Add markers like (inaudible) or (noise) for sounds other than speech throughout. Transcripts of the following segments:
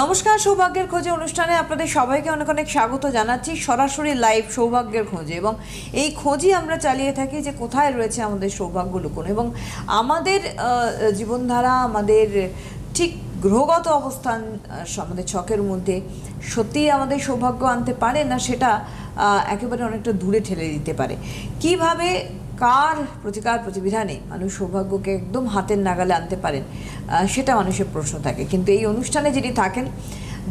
নমস্কার, সৌভাগ্যের খোঁজে অনুষ্ঠানে আপনাদের সবাইকে অনেক অনেক স্বাগত জানাচ্ছি সরাসরি লাইভ সৌভাগ্যের খোঁজে এবং এই খোঁজই আমরা চালিয়ে থাকি যে কোথায় রয়েছে আমাদের সৌভাগ্য লুকোনো এবং আমাদের জীবনধারা, আমাদের ঠিক গ্রহগত অবস্থান আমাদের ছকের মধ্যে সত্যিই আমাদের সৌভাগ্য আনতে পারে না সেটা একেবারে অনেকটা দূরে ঠেলে দিতে পারে। কীভাবে কার প্রতিকার প্রতিবিধানে মানুষ সৌভাগ্যকে একদম হাতের নাগালে আনতে পারেন? সেটা মানুষের প্রশ্ন থাকে। কিন্তু এই অনুষ্ঠানে যিনি থাকেন,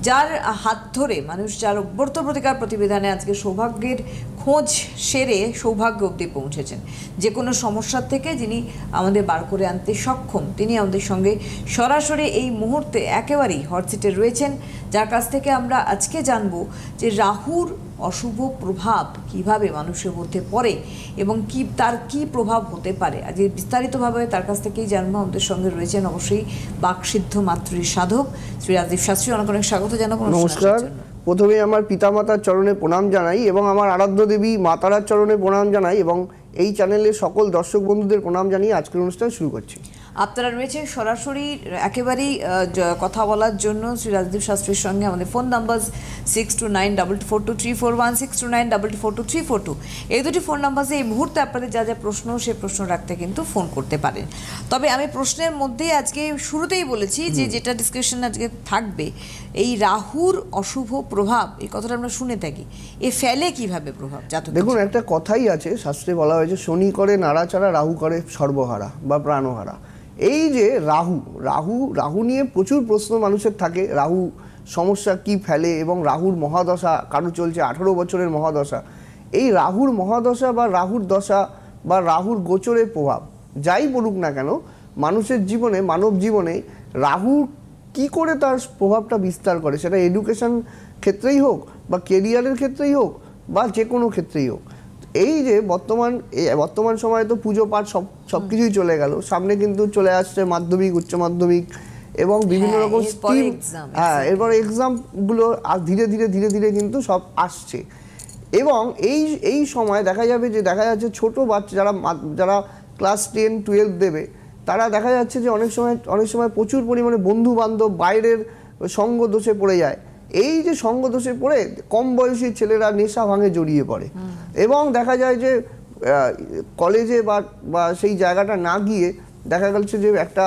যার হাত ধরে মানুষ যার অভ্যর্থ প্রতিকার প্রতিবিধানে আজকে সৌভাগ্যের খোঁজ সেরে সৌভাগ্য অবধি পৌঁছেছেন। যে কোনো সমস্যার থেকে যিনি আমাদের বার করে আনতে সক্ষম, তিনি আমাদের সঙ্গে সরাসরি এই মুহূর্তে একেবারেই হটসিটে রয়েছেন। যার কাছ থেকে আমরা আজকে জানব যে রাহুর অশুভ প্রভাব কীভাবে মানুষের মধ্যে পড়ে এবং কি তার কি প্রভাব হতে পারে? আজকে বিস্তারিতভাবে তার কাছ থেকেই জানব। আমাদের সঙ্গে রয়েছেন অবশ্যই বাকসিদ্ধ মাতৃ সাধক শ্রী রাজদীপ শাস্ত্রী। অনেক অনেক স্বাগত জানাব নমস্কার। প্রথমে আমার পিতামাতার চরণে প্রণাম জানাই এবং আমার আরাধ্য দেবী মাতারার চরণে প্রণাম জানাই এবং এই চ্যানেলের সকল দর্শক বন্ধুদের প্রণাম জানিয়ে আজকের অনুষ্ঠান শুরু করছি। আপনারা রয়েছে সরাসরি একেবারেই কথা বলার জন্য শ্রী রাজদীপ শাস্ত্রীর সঙ্গে। আমাদের phone number six two nine double four two three four one six two nine double four two three four two এই দুটি ফোন নাম্বারে এই মুহূর্তে আপনাদের যা যা প্রশ্ন সে প্রশ্ন রাখতে কিন্তু ফোন করতে পারেন। তবে আমি প্রশ্নের মধ্যেই আজকে শুরুতেই বলেছি যে যেটা ডিসকাশন আজকে থাকবে এই রাহুর অশুভ প্রভাব এই কথাটা আমরা শুনে থাকি এ ফেলে কীভাবে প্রভাব জাতক দেখুন একটা কথাই আছে শাস্ত্রে বলা হয়েছে শনি করে নাড়াচাড়া রাহু করে সর্বহারা বা প্রাণহারা। এই যে রাহু রাহু রাহু নিয়ে প্রচুর প্রশ্ন মানুষের থাকে। রাহু সমস্যা কি ফেলে এবং রাহুর মহাদশা কারও চলছে আঠারো বছরের মহাদশা। এই রাহুর মহাদশা বা রাহুর দশা বা রাহুর গোচরের প্রভাব, যাই বলুক না কেন, মানুষের জীবনে, মানব জীবনে রাহু কি করে তার প্রভাবটা বিস্তার করে? সেটা এডুকেশন ক্ষেত্রেই হোক বা কেরিয়ারের ক্ষেত্রেই হোক বা যে কোনো ক্ষেত্রেই হোক। এই যে বর্তমান বর্তমান সময়ে তো পুজো পাঠ সব সব কিছুই চলে গেল। সামনে কিন্তু চলে আসছে মাধ্যমিক উচ্চ মাধ্যমিক এবং বিভিন্ন হ্যাঁ, রকম স্কিম হ্যাঁ এরপর এক্সামগুলো আর ধীরে ধীরে ধীরে ধীরে কিন্তু সব আসছে। এবং এই এই সময় দেখা যাবে যে দেখা যাচ্ছে ছোট বাচ্চা যারা যারা ক্লাস টেন টুয়েলভ দেবে তারা দেখা যাচ্ছে যে অনেক সময় অনেক সময় প্রচুর পরিমাণে বন্ধু বান্ধব বাইরের সঙ্গ দোষে পড়ে যায়। এই যে সঙ্গদোষে পড়ে কম বয়সী ছেলেরা নেশা ভাঙে জড়িয়ে পড়ে। এবং দেখা যায় যে কলেজে বা বা সেই জায়গাটা না গিয়ে দেখা গেছে যে একটা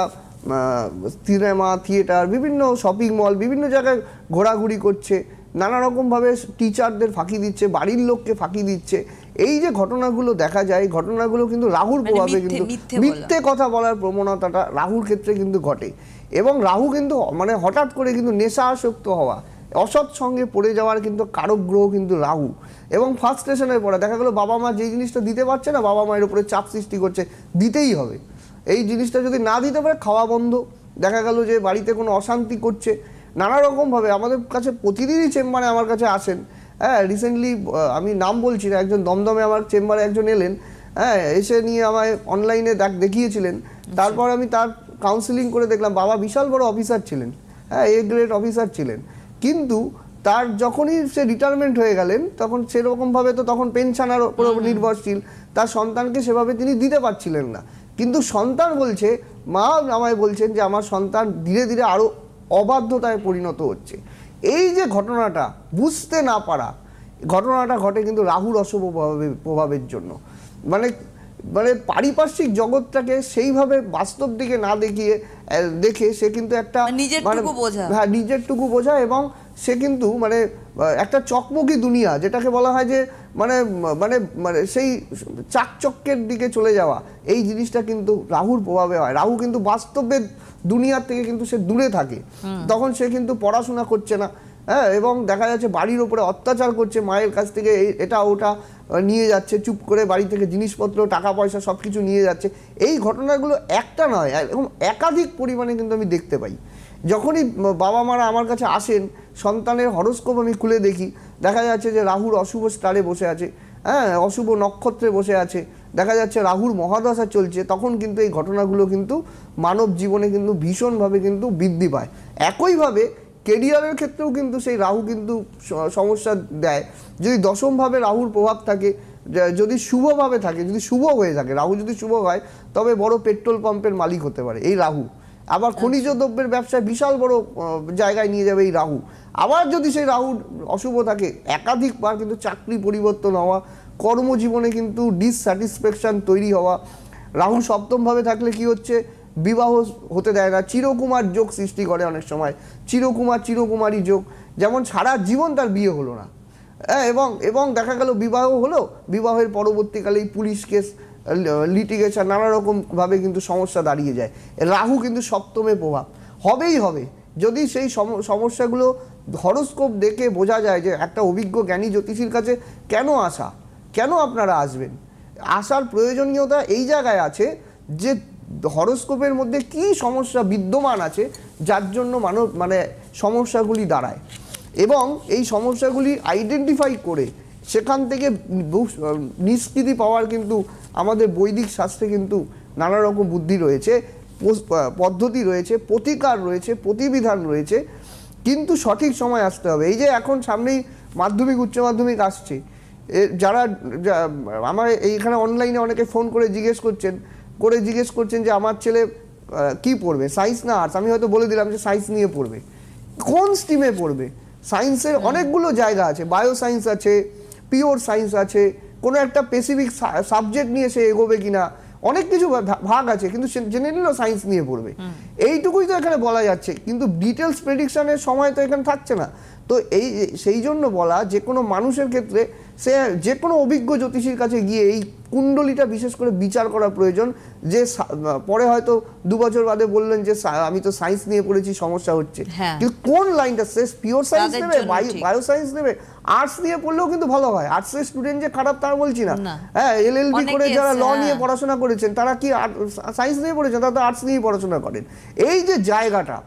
সিনেমা থিয়েটার বিভিন্ন শপিং মল বিভিন্ন জায়গায় ঘোরাঘুরি করছে। নানা রকমভাবে টিচারদের ফাঁকি দিচ্ছে বাড়ির লোককে ফাঁকি দিচ্ছে। এই যে ঘটনাগুলো দেখা যায় এই ঘটনাগুলো কিন্তু রাহুর মানে প্রভাবে কিন্তু মিথ্যে কথা বলার প্রবণতাটা রাহুর ক্ষেত্রে কিন্তু ঘটে। এবং রাহু কিন্তু মানে হঠাৎ করে কিন্তু নেশা আসক্ত হওয়া অসৎ সঙ্গে পড়ে যাওয়ার কিন্তু কারক গ্রহ কিন্তু রাহু। এবং ফার্স্ট স্টেশনের পরে দেখা গেলো বাবা মা যেই জিনিসটা দিতে পারছে না, বাবা মায়ের উপরে চাপ সৃষ্টি করছে, দিতেই হবে। এই জিনিসটা যদি না দিতে পারে, খাওয়া বন্ধ। দেখা গেল যে বাড়িতে কোনো অশান্তি করছে। নানা রকমভাবে আমাদের কাছে প্রতিদিনই চেম্বারে আমার কাছে আসেন। হ্যাঁ রিসেন্টলি আমি নাম বলছি না, একজন দমদমে আমার চেম্বারে একজন এলেন। হ্যাঁ এসে নিয়ে আমায় অনলাইনে দেখ, দেখিয়েছিলেন। তারপর আমি তার কাউন্সিলিং করে দেখলাম, বাবা বিশাল বড় অফিসার ছিলেন। হ্যাঁ এ গ্রেড অফিসার ছিলেন। কিন্তু তার যখনই সে রিটায়ারমেন্ট হয়ে গেলেন তখন সেরকমভাবে তো তখন পেনশনার উপর নির্ভরশীল। তার সন্তানকে সেভাবে তিনি দিতে পারছিলেন না। কিন্তু সন্তান বলছে মা আমায় বলছেন যে আমার সন্তান ধীরে ধীরে আরও অবাধ্যতায় পরিণত হচ্ছে। এই যে ঘটনাটা বুঝতে না পারা ঘটনাটা ঘটে কিন্তু রাহুর অশুভ প্রভাবের জন্য। মানে মানে পারিপার্শ্বিক জগৎটাকে সেইভাবে বাস্তব দিকে না দেখিয়ে দেখে সে কিন্তু একটা মানে বোঝা। হ্যাঁ নিজেরটুকু বোঝা এবং সে কিন্তু মানে একটা চকমকি দুনিয়া যেটাকে বলা হয় যে মানে মানে মানে সেই চাকচক্যের দিকে চলে যাওয়া। এই জিনিসটা কিন্তু রাহুর প্রভাবে হয়। রাহু কিন্তু বাস্তবের দুনিয়ার থেকে কিন্তু সে দূরে থাকে। তখন সে কিন্তু পড়াশোনা করছে না। হ্যাঁ এবং দেখা যাচ্ছে বাড়ির ওপরে অত্যাচার করছে মায়ের কাছ থেকে এটা ওটা। নিয়ে যাচ্ছে, চুপ করে বাড়ি থেকে জিনিসপত্র, টাকা পয়সা সব কিছু নিয়ে যাচ্ছে। এই ঘটনাগুলো একটা নয় এরকম একাধিক পরিমাণে কিন্তু আমি দেখতে পাই। যখনই বাবা মারা আমার কাছে আসেন, সন্তানের হরস্কোপ আমি খুলে দেখি, দেখা যাচ্ছে যে রাহুর অশুভ স্টারে বসে আছে হ্যাঁ অশুভ নক্ষত্রে বসে আছে, দেখা যাচ্ছে রাহুর মহাদশা চলছে, তখন কিন্তু এই ঘটনাগুলো কিন্তু মানব জীবনে কিন্তু ভীষণভাবে কিন্তু বৃদ্ধি পায়। একইভাবে কেরিয়ারের ক্ষেত্রেও কিন্তু সেই রাহু কিন্তু সমস্যা দেয়। যদি দশমভাবে রাহুর প্রভাব থাকে যদি শুভভাবে থাকে যদি শুভ হয়ে থাকে রাহু যদি শুভ হয় তবে বড় পেট্রোল পাম্পের মালিক হতে পারে এই রাহু। আবার খনিজ দ্রব্যের ব্যবসায় বিশাল বড় জায়গায় নিয়ে যাবে এই রাহু। আবার যদি সেই রাহু অশুভ থাকে একাধিকবার কিন্তু চাকরি পরিবর্তন হওয়া কর্মজীবনে কিন্তু ডিসস্যাটিসফ্যাকশন তৈরি হওয়া রাহু সপ্তমভাবে থাকলে কি হচ্ছে? বিবাহ হতে দেয় না, চিরকুমার যোগ সৃষ্টি করে অনেক সময়। চিরকুমার, চিরকুমারী যোগ। যেমন সারা জীবন তার বিয়ে হলো না। হ্যাঁ এবং এবং দেখা গেল বিবাহ হলো, বিবাহের পরবর্তীকালে এই পুলিশ কেস, লিটিগেশন নানা রকমভাবে কিন্তু সমস্যা দাঁড়িয়ে যায়। রাহু কিন্তু সপ্তমে প্রভাব। হবেই হবে। যদি সেই সম- সমস্যাগুলো হরস্কোপ দেখে বোঝা যায় যে একটা অভিজ্ঞ জ্ঞানী জ্যোতিষীর কাছে কেন আসা? কেন আপনারা আসবেন? আসার প্রয়োজনীয়তা এই জায়গায় আছে যে হরস্কোপের মধ্যে কি সমস্যা বিদ্যমান আছে, যার জন্য মানব মানে সমস্যাগুলি দাঁড়ায়। এবং এই সমস্যাগুলি আইডেন্টিফাই করে সেখান থেকে নিষ্কৃতি পাওয়ার কিন্তু আমাদের বৈদিক শাস্ত্রে কিন্তু নানা রকম বুদ্ধি রয়েছে পদ্ধতি রয়েছে, প্রতিকার রয়েছে, প্রতিবিধান রয়েছে। কিন্তু সঠিক সময় আসতে হবে। এই যে এখন সামনেই মাধ্যমিক, উচ্চ মাধ্যমিক আসছে। যারা আমার এইখানে অনলাইনে অনেকে ফোন করে জিজ্ঞেস করছেন করে জিজ্ঞেস করছেন যে আমার ছেলে কি পড়বে? সায়েন্স না আর্টস আমি হয়তো বলে দিলাম যে সায়েন্স নিয়ে পড়বে। কোন স্ট্রিমে পড়বে? সায়েন্সের অনেকগুলো জায়গা আছে। বায়ো সায়েন্স আছে পিওর সায়েন্স আছে কোনো একটা স্পেসিফিক সাবজেক্ট নিয়ে সে এগোবে কিনা অনেক কিছু ভাগ আছে কিন্তু সে জেনে নিল সায়েন্স নিয়ে পড়বে। এইটুকুই তো এখানে বলা যাচ্ছে। কিন্তু ডিটেলস প্রেডিকশনের সময় তো এখানে থাকছে না। তো এই সেই জন্য বলা যে কোনো মানুষের ক্ষেত্রে সে যে কোনো অভিজ্ঞ জ্যোতিষীর কাছে গিয়ে এই কুণ্ডলিটা বিশেষ করে বিচার করা প্রয়োজন। যে পরে হয়তো দু বছর বাদে বললেন যে আমি তো সায়েন্স নিয়ে পড়েছি সমস্যা হচ্ছে। হ্যাঁ। কিন্তু কোন লাইনটা সে পিওর সায়েন্স নেবে? বায়ো সায়েন্স নেবে? আর্টস নিয়ে পড়লেও কিন্তু ভালো হয়। আর্টসের স্টুডেন্ট যে খারাপ তার বলছি না। হ্যাঁ এলএলবি করে যারা ল নিয়ে হ্যাঁ। পড়াশোনা করেছেন তারা কি সায়েন্স নিয়ে পড়েছেন? তারা তো আর্টস নিয়ে পড়াশোনা করেন। এই যে জায়গাটা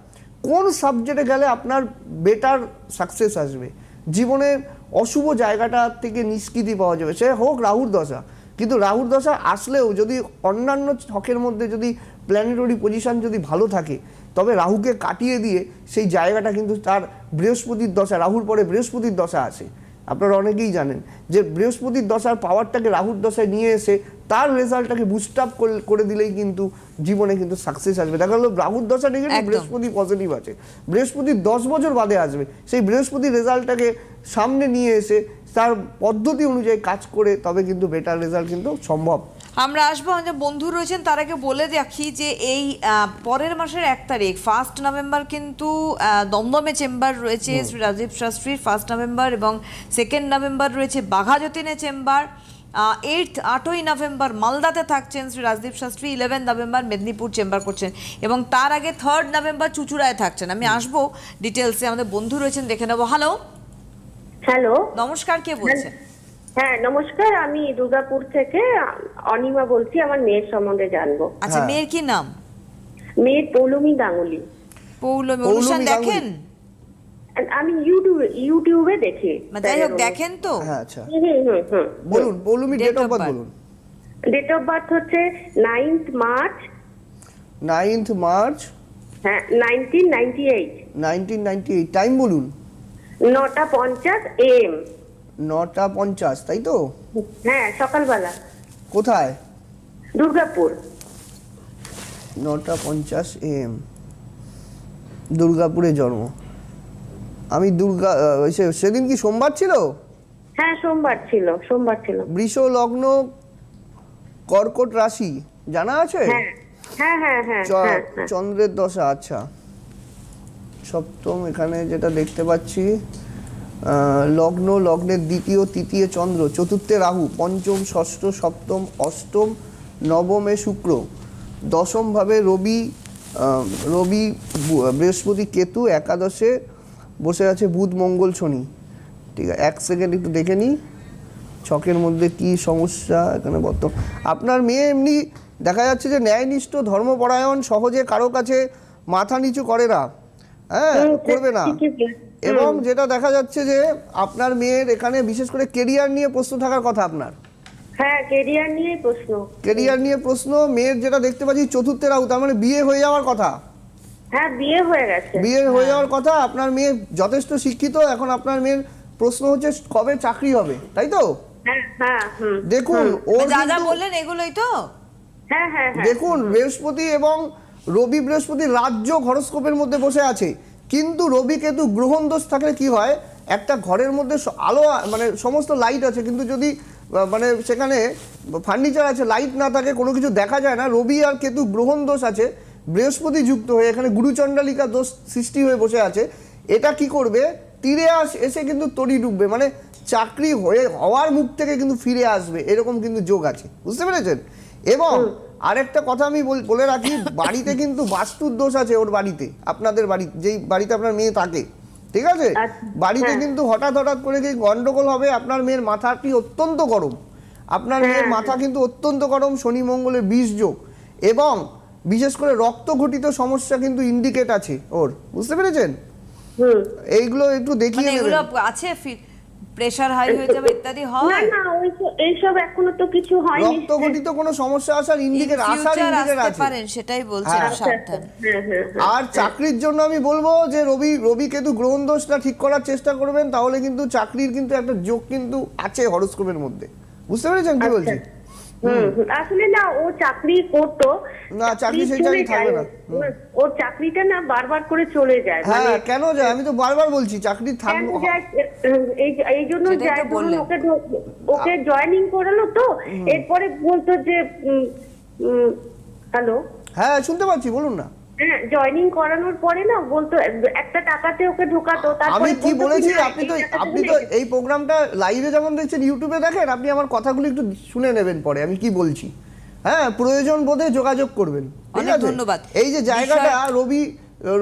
কোন সাবজেক্টে গেলে আপনার বেটার সাকসেস আসবে? জীবনে অশুভ জায়গাটা থেকে নিষ্কৃতি পাওয়া যাবে। সে হোক রাহুর দশা। কিন্তু রাহুর দশা আসলেও যদি অন্যান্য ছকের মধ্যে যদি প্ল্যানেটরি পজিশন যদি ভালো থাকে, তবে রাহুকে কাটিয়ে দিয়ে সেই জায়গাটা কিন্তু তার বৃহস্পতির দশা, রাহুর পরে বৃহস্পতির দশা আছে। আপনারা অনেকেই জানেন যে বৃহস্পতির দশার পাওয়ারটাকে রাহুর দশায় নিয়ে এসে তার রেজাল্টটাকে বুস্ট আপ করে দিলেই কিন্তু জীবনে কিন্তু সাকসেস আসবে। দেখা গেল রাহুর দশা নেগেটিভ বৃহস্পতি পজিটিভ আছে। বৃহস্পতি দশ বছর বাদে আসবে। সেই বৃহস্পতির রেজাল্টটাকে সামনে নিয়ে এসে তার পদ্ধতি অনুযায়ী কাজ করে তবে কিন্তু বেটার রেজাল্ট কিন্তু সম্ভব। আমরা আসব আমাদের বন্ধু রয়েছেন তার আগে বলে রাখি যে এই পরের মাসের এক তারিখ ফার্স্ট নভেম্বর কিন্তু দমদমে চেম্বার রয়েছে শ্রী রাজীব শাস্ত্রীর ফার্স্ট নভেম্বর এবং সেকেন্ড নভেম্বর রয়েছে বাঘাযতীনে চেম্বার। এইট আটই নভেম্বর মালদাতে থাকছেন Shri Rajdeep Shastri eleven November Medinipur chamber করছেন এবং তার আগে থার্ড নভেম্বর চুচুড়ায় থাকছেন। আমি আসব ডিটেলসে আমাদের বন্ধু রয়েছেন দেখে নেব। হ্যালো হ্যালো নমস্কার কে বলছেন? হ্যাঁ নমস্কার আমি দুর্গাপুর থেকে অনিমা বলছি আমার মেয়ের সম্বন্ধে জানব। আচ্ছা হ্যাঁ। মেয়ের কি নাম? মেয়ে পৌলমি গাঙ্গুলি। পৌলমী অনুষ্ঠান গাঙ্গুলি। দেখেন? আমি ইউটিউবে ইউটিউবে দেখি। মানে যাই হোক দেখেন তো। হ্যাঁ আচ্ছা। হুম হুম হুম বলুন পৌলুমি ডেট অফ বার্থ বলুন। ডেট অফ বার্থ হচ্ছে নাইন্থ মার্চ নাইন্থ মার্চ হ্যাঁ nineteen ninety eight nineteen ninety eight time বলুন। নটা পঞ্চাশ এম নটা পঞ্চাশ তাই তো? হ্যাঁ সকালবেলা। কোথায়? দুর্গাপুর। নটা পঞ্চাশ এম। দুর্গাপুরে জন্ম। আমি দুর্গা ওই সে- সেদিন কি সোমবার ছিল? হ্যাঁ সোমবার ছিল সোমবার ছিল। বৃষ লগ্ন কর্কট রাশি জানা আছে? হ্যাঁ হ্যাঁ হ্যাঁ হ্যাঁ চ- হ্যাঁ হ্যাঁ। চন্দ্রের দশা আচ্ছা। সপ্তম এখানে যেটা দেখতে পাচ্ছি লগ্ন লগ্নের দ্বিতীয় তৃতীয় চন্দ্র চতুর্থে রাহু পঞ্চম ষষ্ঠ সপ্তম অষ্টম নবমে শুক্র দশমভাবে রবি রবি বৃহস্পতি কেতু একাদশে বসে আছে বুধ মঙ্গল শনি। ঠিক আছে এক সেকেন্ড একটু দেখে নিই ছকের মধ্যে কি সমস্যা এখানে বর্ত আপনার মেয়ে এমনি দেখা যাচ্ছে যে ন্যায়নিষ্ঠ ধর্মপরায়ণ সহজে কারও কাছে মাথা নিচু করে না। হ্যাঁ করবে না। এবং যেটা দেখা যাচ্ছে যে আপনার মেয়ের এখানে বিশেষ করে কেরিয়ার নিয়ে প্রশ্ন থাকার কথা আপনার। হ্যাঁ কেরিয়ার নিয়েই প্রশ্ন। কেরিয়ার নিয়ে প্রশ্ন মেয়ের যেটা দেখতে পাচ্ছি চতুর্থে রাহু তার মানে বিয়ে হয়ে যাওয়ার কথা। হ্যাঁ বিয়ে হয়ে গেছে। বিয়ে হয়ে যাওয়ার কথা আপনার মেয়ে যথেষ্ট শিক্ষিত এখন আপনার মেয়ের প্রশ্ন হচ্ছে কবে চাকরি হবে তাই তো? হ্যাঁ হ্যাঁ দেখুন ওর যা যা বললেন এগুলোই তো? হ্যাঁ হ্যাঁ হ্যাঁ। দেখুন বৃহস্পতি এবং রবি বৃহস্পতি রাজ্য হরস্কোপের মধ্যে বসে আছে। কিন্তু রবি কেতু গ্রহণ দোষ থাকলে কি হয়? একটা ঘরের মধ্যে আলো মানে সমস্ত লাইট আছে, কিন্তু যদি মানে সেখানে ফার্নিচার আছে লাইট না থাকে, কোনো কিছু দেখা যায় না, রবি আর কেতু গ্রহণ দোষ আছে, বৃহস্পতি যুক্ত হয়ে এখানে গুরুচণ্ডালিকা দোষ সৃষ্টি হয়ে বসে আছে, এটা কি করবে? তীরে আস এসে কিন্তু তরি ডুববে মানে চাকরি হয়ে হওয়ার মুখ থেকে কিন্তু ফিরে আসবে, এরকম কিন্তু যোগ আছে, বুঝতে পেরেছেন? এবং আরেকটা কথা আমি বলে রাখি (laughs) বাড়িতে কিন্তু বাস্তুর দোষ আছে ওর বাড়িতে আপনাদের বাড়ি যেই বাড়িতে আপনার মেয়ে থাকে ঠিক আছে? আচ্ছা, বাড়িতে হ্যাঁ। কিন্তু হঠাৎ হঠাৎ করে কি গন্ডগোল হবে আপনার মেয়ের মাথাটি অত্যন্ত গরম? আপনার মেয়ের হ্যাঁ। মাথা কিন্তু অত্যন্ত গরম শনি মঙ্গলের বিষ যোগ এবং বিশেষ করে রক্ত ঘটিত সমস্যা কিন্তু ইন্ডিকেট আছে ওর বুঝতে পেরেছেন? এইগুলো একটু দেখিয়ে মানে আছে প্রেশার হাই হয়ে যাবে ইত্যাদি হয়? না ওইসব এইসব এখনও তো কিছু হয়নি। কোনো সমস্যা আসার ইন্ডিকেট আসার ইন্ডিকেট আছে। পারেন সেটাই বলছেন হ্যাঁ। সাবধান। হ্যাঁ হ্যাঁ হ্যাঁ। আর চাকরির জন্য আমি বলব যে রবি রবি কেতু গ্রহণ দোষটা ঠিক করার চেষ্টা করবেন তাহলে কিন্তু চাকরির কিন্তু একটা যোগ কিন্তু আছে হরস্কোপের মধ্যে। বুঝতে পেরেছেন কি বলছি? হুম হুম। আসলে না ও চাকরি করতো। না, চাকরি সেই চাকরি থাকবে না। ওর চাকরিটা না বারবার করে চলে যায়। হ্যাঁ মানে কেন যায়? আমি তো বারবার বলছি চাকরি কেন যায় এই এই জন্য যায় ওকে ওকে জয়েনিং করালো তো এরপরে বলতো যে হ্যালো? হ্যাঁ শুনতে পাচ্ছি বলুন না। হ্যাঁ জয়েনিং করানোর পরে না বলতো একটা টাকাতে ওকে ঢোকাতো তারপরে আমি কি বলেছি? আপনি তো আপনি তো এই প্রোগ্রামটা লাইভে যেমন দেখছেন ইউটিউবে দেখেন আপনি আমার কথাগুলো একটু শুনে নেবেন পরে আমি কি বলছি? হ্যাঁ প্রয়োজন বোধে যোগাযোগ করবেন ঠিক আছে? ধন্যবাদ। এই যে জায়গাটা রবি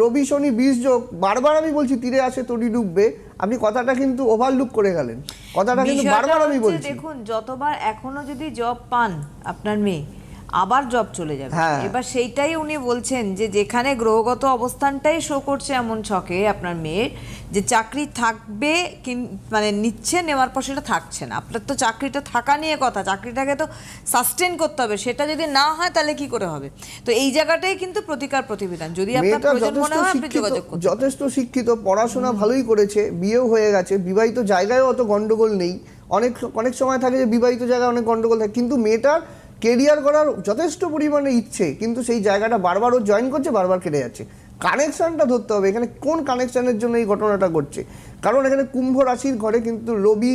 রবি শনি বীজ যোগ বারবার আমি বলছি তীরে আসে তরি ডুববে আপনি কথাটা কিন্তু ওভারলুক করে গেলেন। কথাটা কিন্তু বারবার আমি বলছি। দেখুন যতবার এখনও যদি জব পান আপনার মেয়ে আবার জব চলে যাবে। হ্যাঁ। এবার সেইটাই উনি বলছেন যে যেখানে গ্রহগত অবস্থানটাই শো করছে এমন ছকে আপনার মেয়ের যে চাকরি থাকবে কিন- মানে নিচ্ছে নেওয়ার পর সেটা থাকছে না। আপনার তো চাকরিটা থাকা নিয়ে কথা চাকরিটাকে তো সাস্টেন করতে হবে। সেটা যদি না হয় তাহলে কি করে হবে? তো এই জায়গাটাই কিন্তু প্রতিকার প্রতিবিধান যদি আপনার প্রয়োজন মনে যথেষ্ট হয় আপনি শিক্ষিত যোগাযোগ করুন যথেষ্ট শিক্ষিত পড়াশোনা ভালোই করেছে বিয়েও হয়ে গেছে বিবাহিত জায়গায় অত গন্ডগোল নেই। অনেক অনেক সময় থাকে যে বিবাহিত জায়গায় অনেক গন্ডগোল থাকে কিন্তু মেয়েটার কেরিয়ার করার যথেষ্ট পরিমাণে ইচ্ছে, কিন্তু সেই জায়গাটা বারবার ও জয়েন করছে, বারবার কেটে যাচ্ছে। কানেকশনটা ধরতে হবে, এখানে কোন কানেকশানের জন্য এই ঘটনাটা ঘটছে? কারণ এখানে কুম্ভ রাশির ঘরে কিন্তু রবি,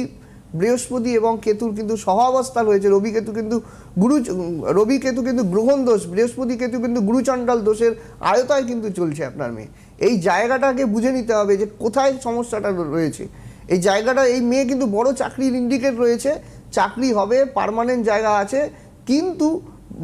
বৃহস্পতি এবং কেতুর কিন্তু সহাবস্থা রয়েছে। রবি কেতু কিন্তু গুরু, রবি কেতু কিন্তু গ্রহণ দোষ, বৃহস্পতি কেতু কিন্তু গুরুচণ্ডাল দোষের আয়তায় কিন্তু চলছে আপনার মেয়ে। এই জায়গাটাকে বুঝে নিতে হবে যে কোথায় সমস্যাটা রয়েছে। এই জায়গাটা, এই মেয়ে কিন্তু বড় চাকরির ইন্ডিকেট রয়েছে। চাকরি হবে পার্মানেন্ট জায়গা আছে। কিন্তু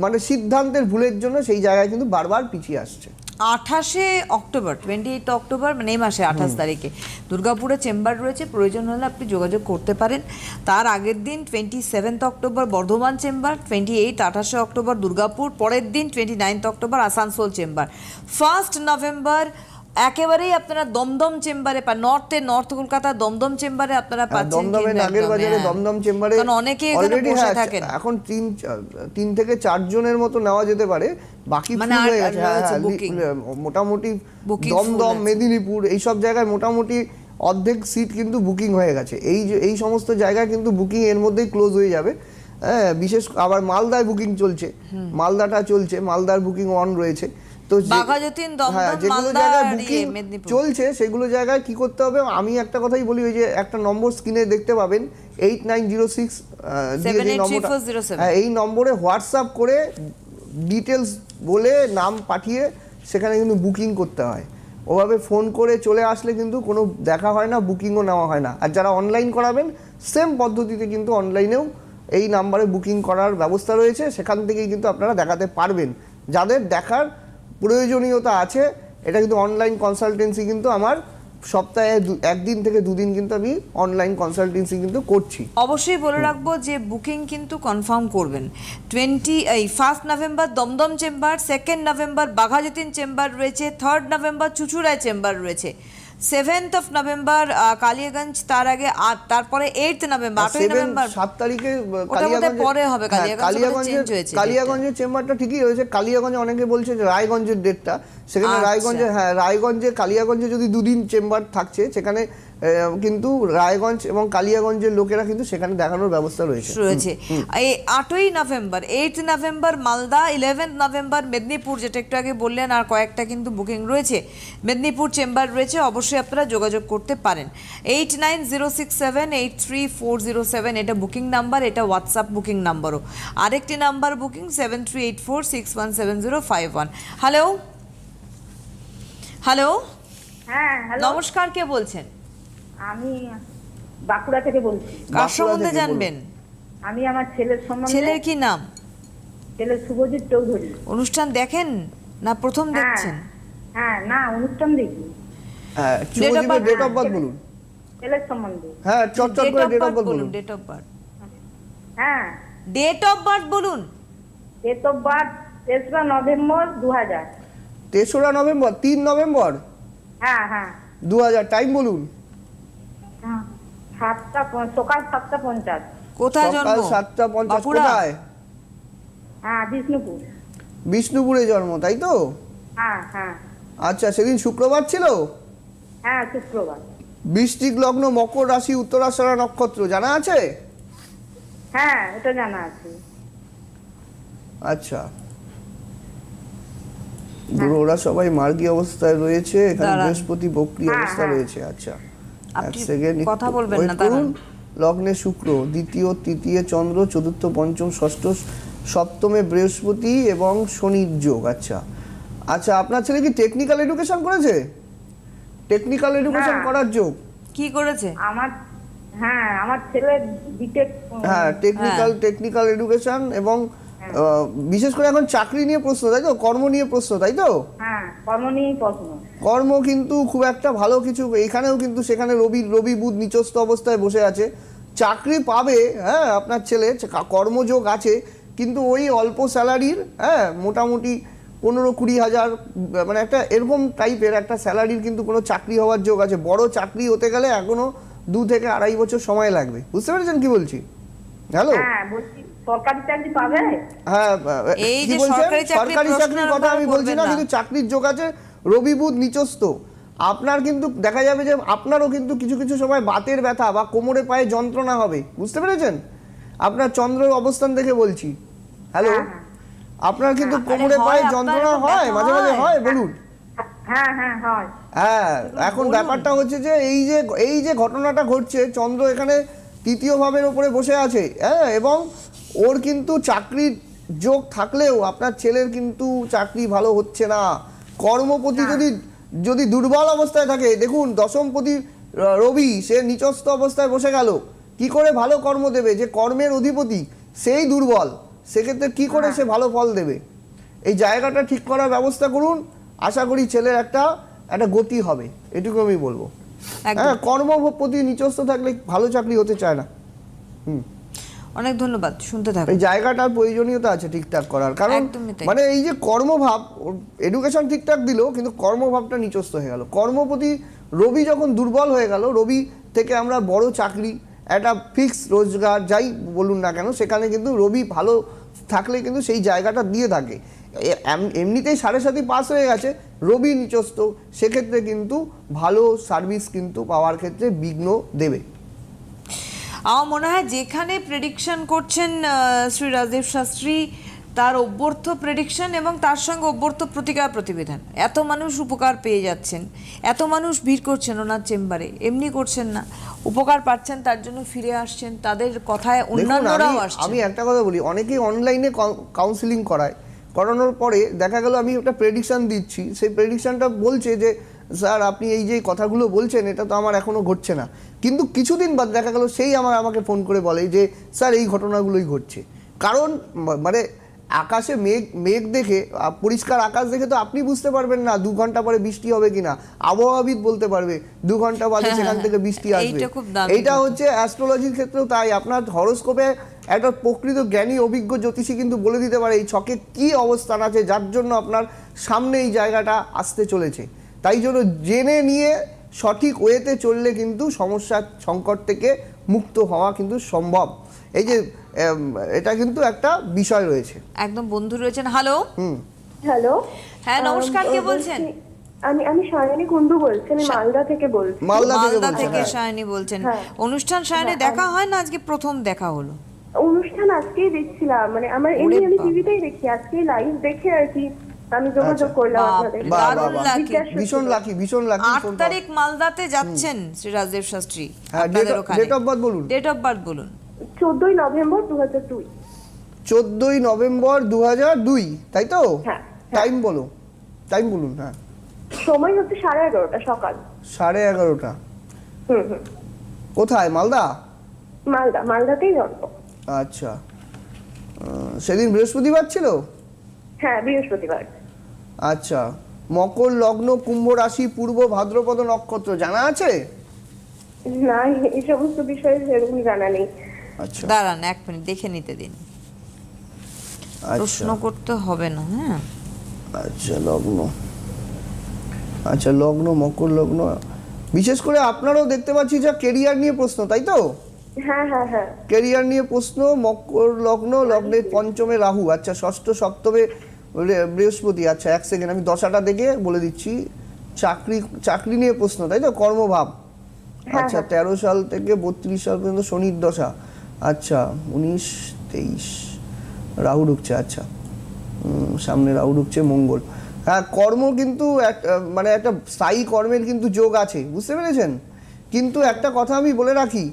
মানে সিদ্ধান্তের ভুলের জন্য সেই জায়গায় কিন্তু বারবার পিছিয়ে আসছে। আঠাশে অক্টোবর টোয়েন্টি এইট অক্টোবর মানে এই মাসে আঠাশ তারিখে। দুর্গাপুরে চেম্বার রয়েছে প্রয়োজন হলে আপনি যোগাযোগ করতে পারেন। তার আগের দিন twenty seventh October Bardhaman chamber twenty eight আঠাশে অক্টোবর দুর্গাপুর পরের দিন twenty ninth October Asansol chamber. First November একেবারেই আপনারা দমদম চেম্বারে পান নর্থে নর্থ কলকাতা দমদম চেম্বারে আপনারা হ্যাঁ, পাচ্ছেন দমদমে নাগের বাজারে হ্যাঁ। দমদম চেম্বারে কারণ অনেকে এখানে বসে হ্যাঁ, থাকেন। এখন তিন তিন থেকে চারজনের মতো নেওয়া যেতে পারে। বাকি মানে ফুল আর- হয়ে গেছে মোটামুটি দমদম। মেদিনীপুর এইসব জায়গায় মোটামুটি অর্ধেক সিট কিন্তু বুকিং হয়ে গেছে। এই যে এই সমস্ত জায়গায় কিন্তু বুকিং এর মধ্যেই ক্লোজ হয়ে যাবে। হ্যাঁ বিশেষ আবার মালদায় বুকিং চলছে। মালদাটা চলছে মালদার বুকিং অন রয়েছে। তো হ্যাঁ, যেগুলো মালদা জায়গায় বুকিং ইয়ে, চলছে সেগুলো জায়গায় কি করতে হবে? আমি একটা কথাই বলি ওই যে একটা নম্বর স্ক্রিনে দেখতে পাবেন এইট নাইন জিরো সিক্স এই নম্বরে হোয়াটসঅ্যাপ করে ডিটেলস বলে নাম পাঠিয়ে সেখানে কিন্তু বুকিং করতে হয়। ওভাবে ফোন করে চলে আসলে কিন্তু কোনো দেখা হয় না বুকিংও নেওয়া হয় না। আর যারা অনলাইন করাবেন সেম পদ্ধতিতে কিন্তু অনলাইনেও এই নাম্বারে বুকিং করার ব্যবস্থা রয়েছে। সেখান থেকেই কিন্তু আপনারা দেখাতে পারবেন। যাদের দেখার প্রয়োজনীয়তা আছে এটা কিন্তু অনলাইন কনসালটেন্সি কিন্তু আমার সপ্তাহে একদিন থেকে দুদিন কিন্তু আমি অনলাইন কনসালটেন্সি কিন্তু করছি। অবশ্যই বলে রাখব যে বুকিং কিন্তু কনফার্ম করবেন। টোয়েন্টি এই first November Dum Dum chamber second November Baghajatin chamber রয়েছে থার্ড নভেম্বর চুচুড়ায় চেম্বার রয়েছে। সেভেন্থ অফ নভেম্বর কালিয়াগঞ্জ তার আগে আর তারপরে এইট নভেম্বর আটই নভেম্বর সাত তারিখে কালিয়াগঞ্জ পরে হবে, কালিয়াগঞ্জ কালিয়াগঞ্জে হয়েছে। কালিয়াগঞ্জের চেম্বারটা ঠিকই হয়েছে কালিয়াগঞ্জে অনেকে বলছে যে রায়গঞ্জের ডেটটা সেখানে আচ্ছা। রায়গঞ্জে হ্যাঁ রায়গঞ্জে কালিয়াগঞ্জে যদি দুদিন চেম্বার থাকছে সেখানে কিন্তু রায়গঞ্জ এবং কালিয়াগঞ্জের লোকেরা কিন্তু সেখানে দেখানোর ব্যবস্থা রয়েছে। রয়েছে। এই আটই November eight November Malda eleventh November Medinipur যেটা একটু আগে বললেন আর কয়েকটা কিন্তু বুকিং রয়েছে। মেদিনীপুর চেম্বার রয়েছে অবশ্যই আপনারা যোগাযোগ করতে পারেন। Eight nine zero six seven eight three four zero seven এটা বুকিং নাম্বার এটা হোয়াটসঅ্যাপ বুকিং নাম্বারও আরেকটি number booking seven three eight four six one seven zero five one hello hello হ্যাঁ হ্যালো নমস্কার কে বলছেন? আমি বাঁকুড়া থেকে বলছি। কার সম্বন্ধে জানবেন? আমি আমার ছেলের সম্বন্ধে ছেলের কি নাম? ছেলে শুভজিৎ চৌধুরী। অনুষ্ঠান দেখেন না প্রথম হ্যাঁ। দেখছেন? হ্যাঁ না অনুষ্ঠান দেখি। Date of birth, date of birth বলুন। ছেলের সম্বন্ধে। হ্যাঁ চটচট ডেট করে of date of birth birth বলুন ডেট অফ বার্থ হ্যাঁ। ডেট অফ বার্থ বলুন। ডেট অফ বার্থ তেসরা নভেম্বর দু হাজার তেসরা নভেম্বর তিন নভেম্বর? হ্যাঁ হ্যাঁ। দু হাজার টাইম বলুন। সাতটা প- সকাল সাতটা পঞ্চাশ। কোথায় সকাল জন্ম? সাতটা পঞ্চাশ বাঁকুড়া? কোথায়? হ্যাঁ বিষ্ণুপুর। বিষ্ণুপুরে জন্ম তাই তো? হ্যাঁ হ্যাঁ। আচ্ছা সেদিন শুক্রবার ছিল? হ্যাঁ শুক্রবার। বৃষ্টিক লগ্ন মকর রাশি উত্তরাষাঢ়া নক্ষত্র জানা আছে? হ্যাঁ এটা জানা আছে। আচ্ছা। গ্রহরা সবাই মার্গী অবস্থায় রয়েছে এখানে দাঁড়ান। বৃহস্পতি বক্রি হ্যাঁ, অবস্থা হ্যাঁ। রয়েছে আচ্ছা। আপনি কথা বলবেন না, লগ্নে শুক্র দ্বিতীয় তৃতীয় চন্দ্র চতুর্থ পঞ্চম ষষ্ঠ সপ্তমে বৃহস্পতি এবং শনির যোগ আচ্ছা। আচ্ছা আপনার ছেলে কি টেকনিক্যাল এডুকেশন করেছে? টেকনিক্যাল এডুকেশন হ্যাঁ। করার যোগ? কি করেছে? আমার হ্যাঁ আমার ছেলে বিটেক হ্যাঁ টেকনিক্যাল টেকনিক্যাল এডুকেশন এবং আহ, বিশেষ করে এখন চাকরি নিয়ে প্রশ্ন তাই তো? কর্ম নিয়ে প্রশ্ন তাই তো? হ্যাঁ কর্ম নিয়েই প্রশ্ন। কর্ম কিন্তু খুব একটা ভালো কিছু এখানেও কিন্তু সেখানে রবি রবি বুধ নিচস্থ অবস্থায় বসে আছে। চাকরি পাবে হ্যাঁ আপনার ছেলে কর্মযোগ আছে কিন্তু ওই অল্প স্যালারির হ্যাঁ মোটামুটি পনেরো কুড়ি হাজার মানে একটা এরকম টাইপের একটা স্যালারির কিন্তু কোনো চাকরি হওয়ার যোগ আছে। বড় চাকরি হতে গেলে এখনও দু থেকে আড়াই বছর সময় লাগবে। বুঝতে পেরেছেন কি বলছি? হ্যালো? হ্যাঁ সরকারি চাকরি পাবে? হ্যাঁ? সরকারি চাকরির কথা আমি বলছি না। কিন্তু চাকরির যোগ আছে রবি বুধ নিচস্থ। আপনার কিন্তু দেখা যাবে যে আপনারও কিন্তু কিছু কিছু সময় বাতের ব্যথা বা কোমরে পায়ে যন্ত্রণা হবে। বুঝতে পেরেছেন? আপনার চন্দ্র অবস্থান দেখে বলছি। হ্যালো হ্যাঁ, হ্যাঁ। আপনার কিন্তু কোমরে পায়ে যন্ত্রণা হয় মাঝে মাঝে হয়? হয় বলুন। হ্যাঁ হ্যাঁ হ্যাঁ। এখন ব্যাপারটা হচ্ছে যে এই যে এই যে ঘটনাটা ঘটছে চন্দ্র এখানে তৃতীয় ভাবের উপরে বসে আছে হ্যাঁ এবং ওর কিন্তু চাকরির যোগ থাকলেও আপনার ছেলের কিন্তু চাকরি ভালো হচ্ছে না। কর্মপতি যদি যদি দুর্বল অবস্থায় থাকে দেখুন দশমপতি রবি সে নিচস্থ অবস্থায় বসে গেল। কি করে ভালো কর্ম দেবে? যে কর্মের অধিপতি সেই দুর্বল। সেক্ষেত্রে কি করে সে ভালো ফল দেবে? এই জায়গাটা ঠিক করার ব্যবস্থা করুন। আশা করি ছেলের একটা একটা গতি হবে। এটুকু আমি বলব। হ্যাঁ কর্মপতি নিচস্থ থাকলে ভালো চাকরি হতে চায় না। হুম। অনেক ধন্যবাদ শুনতে থাকুন। এই জায়গাটার প্রয়োজনীয়তা আছে ঠিকঠাক করার কারণ মানে এই যে কর্মভাব এডুকেশন ঠিকঠাক দিল কিন্তু কর্মভাবটা নিচস্ত হয়ে গেল। কর্মপতি রবি যখন দুর্বল হয়ে গেল রবি থেকে আমরা বড় চাকরি একটা ফিক্স রোজগার যাই বলুন না কেন সেখানে কিন্তু রবি ভালো থাকলে কিন্তু সেই জায়গাটা দিয়ে থাকে। এম- এমনিতেই সাড়ে সাথে পাস হয়ে গেছে রবি নিচস্ত সেক্ষেত্রে কিন্তু ভালো সার্ভিস কিন্তু পাওয়ার ক্ষেত্রে বিঘ্ন দেবে। আমার মনে হয় যেখানে প্রেডিকশন করছেন শ্রী রাজদেব শাস্ত্রী তার অভ্যর্থ প্রেডিকশন এবং তার সঙ্গে অভ্যর্থ প্রতিকার প্রতিবেদন। এত মানুষ উপকার পেয়ে যাচ্ছেন এত মানুষ ভিড় করছেন ওনার চেম্বারে এমনি করছেন না। উপকার পাচ্ছেন তার জন্য ফিরে আসছেন তাদের কথায় অন্যান্যরাও আসছে আমি একটা কথা বলি অনেকেই অনলাইনে কাউন্সিলিং করায়। করানোর পরে দেখা গেল আমি একটা প্রেডিকশন দিচ্ছি সেই প্রেডিকশনটা বলছে যে স্যার আপনি এই যে কথাগুলো বলছেন এটা তো আমার এখনও ঘটছে না। কিন্তু কিছুদিন বাদ দেখা গেল সেই আমার আমাকে ফোন করে বলে যে স্যার এই ঘটনাগুলোই ঘটছে। কারণ মানে আকাশে মেঘ মেঘ দেখে পরিষ্কার আকাশ দেখে তো আপনি বুঝতে পারবেন না দু ঘণ্টা পরে বৃষ্টি হবে কিনা। আবহাওয়াবিদ বলতে পারবে দু ঘণ্টা বাদে হ্যাঁ, সেখান হ্যাঁ, থেকে বৃষ্টি এইটা আসবে। এইটা হচ্ছে অ্যাস্ট্রোলজির ক্ষেত্রেও তাই। আপনার হরস্কোপে একটা প্রকৃত জ্ঞানী অভিজ্ঞ জ্যোতিষী কিন্তু বলে দিতে পারে এই ছকে কি অবস্থান আছে যার জন্য আপনার সামনে এই জায়গাটা আসতে চলেছে। তাই জন্য জেনে নিয়ে সঠিক ওয়েতে চললে কিন্তু সমস্যার সংকট থেকে মুক্ত হওয়া কিন্তু সম্ভব। এই যে এটা কিন্তু একটা বিষয় রয়েছে। একদম বন্ধু রয়েছেন। হ্যালো হুম। হ্যালো হ্যাঁ নমস্কার কে বলছেন? আমি আমি সায়নী কুন্ডু বলছি আমি মালদা থেকে বলছি। মালদা থেকে মালদা বলছেন থেকে হ্যাঁ। সায়নী বলছেন। হ্যাঁ। অনুষ্ঠান সায়নী দেখা হয় না? আজকে প্রথম দেখা হলো। অনুষ্ঠান আজকেই দেখছিলাম মানে আমার এমনি আমি টিভিতেই দেখি আজকে লাইভ দেখে আর কি। আমি যোগাযোগ করলাম আপনাদের ভীষণ। লাকি ভীষণ লাকি তারিখ মালদাতে যাচ্ছেন শ্রী রাজদেব শাস্ত্রী হ্যাঁ আপনাদের ওখানে। ডেট অফ বার্থ বলুন। ডেট অফ বার্থ বলুন। চোদ্দই নভেম্বর দু হাজার দুই। চোদ্দোই নভেম্বর তাই তো? হ্যাঁ, টাইম বলো। টাইম বলুন হ্যাঁ। সময় হচ্ছে সাড়ে এগারোটা সকাল। সাড়ে এগারোটা। কোথায় মালদা? মালদা মালদাতেই জন্ম। আচ্ছা। আহ, সেদিন বৃহস্পতিবার ছিল? হ্যাঁ বৃহস্পতিবার। আচ্ছা মকর লগ্ন কুম্ভ রাশি পূর্ব ভাদ্রপদ নক্ষত্র জানা আছে? না এই সমস্ত বিষয়ে সেরকম জানা নেই। আচ্ছা। দাঁড়ান এক মিনিট দেখে নিতে দিন। আচ্ছা। প্রশ্ন করতে হবে না হ্যাঁ? আচ্ছা লগ্ন। আচ্ছা লগ্ন মকর লগ্ন। বিশেষ করে আপনারাও দেখতে পাচ্ছি যা কেরিয়ার নিয়ে প্রশ্ন তাই তো? হ্যাঁ হ্যাঁ হ্যাঁ। কেরিয়ার নিয়ে প্রশ্ন মকর লগ্ন লগ্নের পঞ্চমে রাহু। আচ্ছা ষষ্ঠ সপ্তমে বৃহস্পতি আচ্ছা এক সেকেন্ড আমি দশাটা দেখে বলে দিচ্ছি। চাকরি চাকরি নিয়ে প্রশ্ন তাই তো? কর্মভাব। আচ্ছা তেরো সাল থেকে বত্রিশ সাল পর্যন্ত শনির দশা। আচ্ছা উনিশ তেইশ রাহু ঢুকছে আচ্ছা। সামনে রাহু ঢুকছে মঙ্গল। হ্যাঁ কর্ম কিন্তু মানে একটা স্থায়ী কর্মের কিন্তু যোগ আছে বুঝতে পেরেছেন? কিন্তু একটা কথা আমি বলে রাখি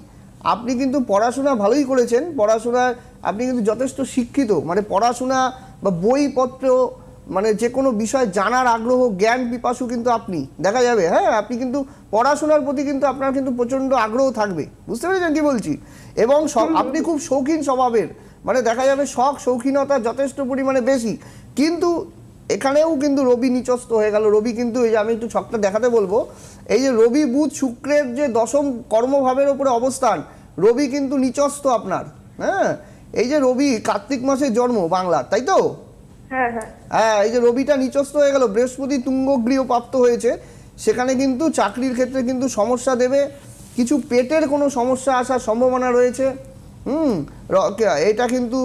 আপনি কিন্তু পড়াশোনা ভালোই করেছেন পড়াশোনায় আপনি কিন্তু যথেষ্ট শিক্ষিত মানে পড়াশোনা বা বইপত্র মানে যে কোনো বিষয় জানার আগ্রহ জ্ঞান পিপাসু কিন্তু আপনি। দেখা যাবে হ্যাঁ আপনি কিন্তু পড়াশোনার প্রতি কিন্তু আপনার কিন্তু প্রচণ্ড আগ্রহ থাকবে। বুঝতে পেরেছেন কি বলছি? এবং আপনি খুব শৌখিন স্বভাবের। মানে দেখা যাবে শখ শৌখিনতা যথেষ্ট পরিমাণে বেশি। কিন্তু এখানেও কিন্তু রবি নিচস্ত হয়ে গেল। রবি কিন্তু এই যে আমি একটু ছকটা দেখাতে বলব এই যে রবি বুধ শুক্রের যে দশম কর্মভাবের উপরে অবস্থান রবি কিন্তু নিচস্ত আপনার। হ্যাঁ এই যে রবি কার্তিক মাসে জন্ম বাংলার তাই তো? হ্যাঁ হ্যাঁ। হ্যাঁ এই যে রবিটা নিচস্ত হয়ে গেল বৃহস্পতি তুঙ্গগৃহ প্রাপ্ত হয়েছে সেখানে কিন্তু চাকরির ক্ষেত্রে কিন্তু সমস্যা দেবে কিছু পেটের কোনো সমস্যা আসার সম্ভাবনা রয়েছে হুম এটা কিন্তু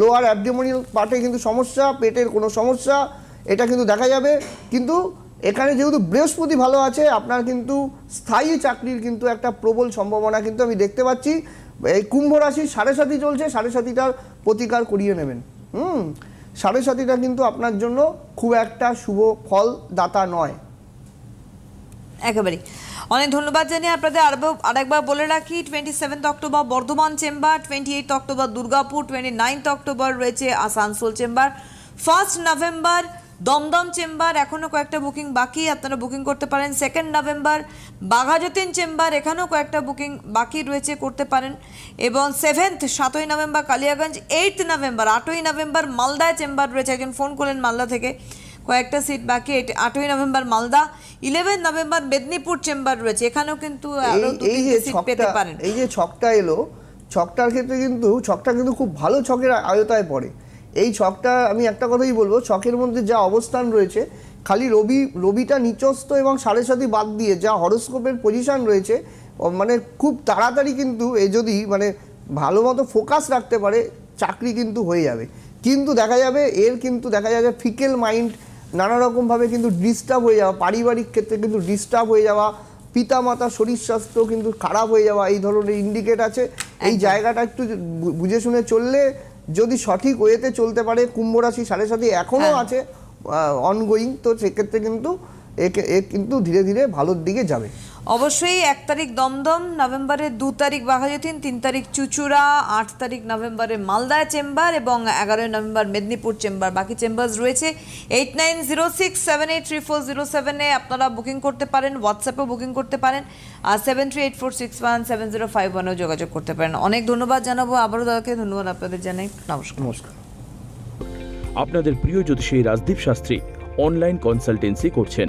লোয়ার অ্যাবডোমিনাল পার্টে কিন্তু সমস্যা পেটের কোনো সমস্যা এটা কিন্তু দেখা যাবে কিন্তু এখানে যেহেতু বৃহস্পতি ভালো আছে আপনার কিন্তু স্থায়ী চাকরির কিন্তু একটা প্রবল সম্ভাবনা কিন্তু আমি দেখতে পাচ্ছি এই কুম্ভ রাশির সাড়ে সাথী চলছে, সাড়ে সাথীটার প্রতিকার করিয়ে নেবেন। হুম, সাড়ে সাথীটা কিন্তু আপনার জন্য খুব একটা শুভ ফল দাতা নয়। একেবারেই। অনেক ধন্যবাদ জানিয়ে আপনাদের আরও আরেকবার বলে রাখি twenty seventh October Bardhaman chamber twenty eight October Durgapur twenty ninth October রয়েছে Asansol chamber. First November Dum Dum chamber এখনও কয়েকটা বুকিং বাকি আপনারা বুকিং করতে পারেন। সেকেন্ড নভেম্বর বাঘাযতীন চেম্বার এখানেও কয়েকটা বুকিং বাকি রয়েছে করতে পারেন। এবং সেভেন্থ সাতই নভেম্বর কালিয়াগঞ্জ এইট নভেম্বর আটই নভেম্বর মালদায় চেম্বার রয়েছে। একজন ফোন করলেন মালদা থেকে। কয়েকটা সিট বাকি আটই November Malda. Eleven November Medinipur chamber রয়েছে। এখানেও কিন্তু এই যে পেতে পারেন। এই যে ছকটা এলো ছকটার ক্ষেত্রে কিন্তু ছকটা কিন্তু খুব ভালো ছকের আয়তায় পড়ে। এই ছকটা আমি একটা কথাই বলব ছকের মধ্যে যা অবস্থান রয়েছে খালি রবি রবিটা নিচস্ত এবং সাড়ে সাথে বাদ দিয়ে যা হরোস্কোপের পজিশন রয়েছে মানে খুব তাড়াতাড়ি কিন্তু এ যদি মানে ভালো মতো ফোকাস রাখতে পারে চাকরি কিন্তু হয়ে যাবে। কিন্তু দেখা যাবে এর কিন্তু দেখা যাবে ফিকেল মাইন্ড নানা রকমভাবে কিন্তু ডিস্টার্ব হয়ে যাওয়া পারিবারিক ক্ষেত্রে কিন্তু ডিস্টার্ব হয়ে যাওয়া পিতা মাতা শরীর স্বাস্থ্য কিন্তু খারাপ হয়ে যাওয়া এই ধরনের ইন্ডিকেট আছে। এই জায়গাটা একটু বুঝে শুনে চললে যদি সঠিক ওয়েতে চলতে পারে কুম্ভ রাশি সাড়ে সাথে এখনও হ্যাঁ। আছে অনগোয়িং তো সেক্ষেত্রে কিন্তু একে এ কিন্তু ধীরে ধীরে ভালোর দিকে যাবে অবশ্যই এক তারিখ দমদম নভেম্বরের দু তারিখ বাঘাযতীন, তিন তারিখ চুচুড়া, আট তারিখ নভেম্বরের মালদায় চেম্বার এবং এগারোই নভেম্বর মেদিনীপুর চেম্বার। বাকি চেম্বার রয়েছে eight nine zero six seven eight three four zero সেভেনে আপনারা বুকিং করতে পারেন, হোয়াটসঅ্যাপেও বুকিং করতে পারেন, আর seven three eight four six one seven zero five ওয়ানেও যোগাযোগ করতে পারেন। অনেক ধন্যবাদ জানাব আবারও দাদাকে, ধন্যবাদ আপনাদের জানাই। নমস্কার। নমস্কার। আপনাদের প্রিয় জ্যোতিষী রাজদীপ শাস্ত্রী অনলাইন কনসালটেন্সি করছেন।